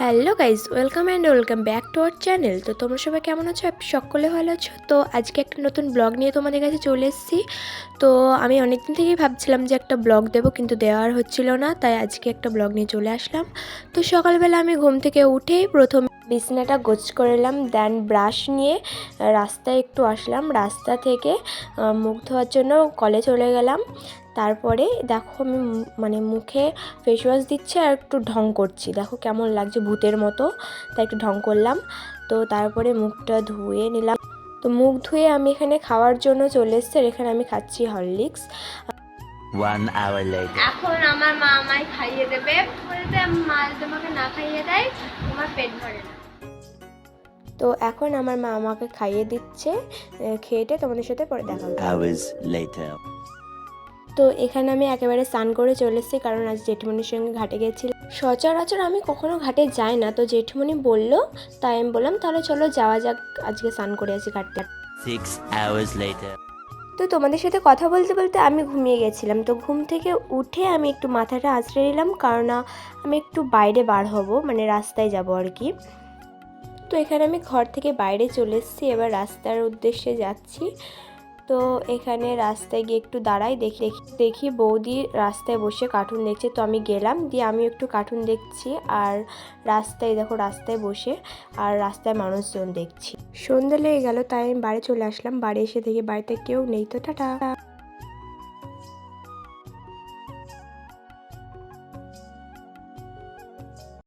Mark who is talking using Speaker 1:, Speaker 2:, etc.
Speaker 1: Hello guys welcome and welcome back to our channel. তো তোমরা সবাই কেমন আছো? সকলে ভালো আছো? তো আজকে একটা নতুন ব্লগ নিয়ে তোমাদের কাছে চলে এসেছি। তো আমি অনেকদিন থেকেই ভাবছিলাম যে একটা ব্লগ দেবো, কিন্তু দেওয়ার হচ্ছিল না, তাই আজকে একটা ব্লগ নিয়ে চলে আসলাম। তো সকালবেলা আমি ঘুম থেকে উঠে প্রথম বিছনাটা গোছ করলাম দেন ব্রাশ নিয়ে রাস্তায় একটু আসলাম। রাস্তা থেকে মুখ ধোয়ার জন্য কলে চলে গেলাম। তারপরে দেখো আমি মানে মুখে ফেস ওয়াশ দিচ্ছি আর একটু ঢং করছি। দেখো কেমন লাগছে ভূতের মতো। তাই একটু ঢং করলাম। তো তারপরে মুখটা ধুয়ে নিলাম। তো মুখ ধুয়ে আমি এখানে খাওয়ার জন্য চলে এসেছি আর এখানে আমি খাচ্ছি হরলিক্স।
Speaker 2: One hour later.
Speaker 3: এখন আমার মা আমায় খাইয়ে দেবে। বলতে মা যদি না খাইয়ে দেয় তোমার পেট ভরে না।
Speaker 1: তো এখন আমার মা আমাকে খাইয়ে দিচ্ছে খেয়েটে তোমাদের সাথে পরে দেখা. তো এখানে আমি একেবারে স্নান করে চলে এসেছি কারণ আজ জেঠিমনির সঙ্গে ঘাটে গেছিলাম সচরাচর আমি কখনো ঘাটে যাই না তো জেঠিমনি বলল তাই আমি বললাম তাহলে চলো যাওয়া যাক আজকে স্নান করে আসি ঘাটটা তো তোমাদের সাথে কথা বলতে বলতে আমি ঘুমিয়ে গেছিলাম তো ঘুম থেকে উঠে আমি একটু মাথাটা আঁচড়ে নিলাম কারণ আমি একটু বাইরে বার হব মানে রাস্তায় যাব আর কি। তো এখানে আমি ঘর থেকে বাইরে চলে এসেছি, এবার রাস্তার উদ্দেশ্যে যাচ্ছি। তো এখানে রাস্তায় গিয়ে একটু দাঁড়াই, দেখি, দেখি- বৌদি রাস্তায় বসে কার্টুন দেখছে। তো আমি গেলাম, দিয়ে আমি একটু কার্টুন দেখছি আর রাস্তায়, দেখো, রাস্তায় বসে আর রাস্তায় মানুষজন দেখছি। সন্ধ্যে লেগে গেল, তাই আমি বাড়ি চলে আসলাম। বাড়ি এসে দেখি বাড়িতে কেউ নেই। তো টাটা।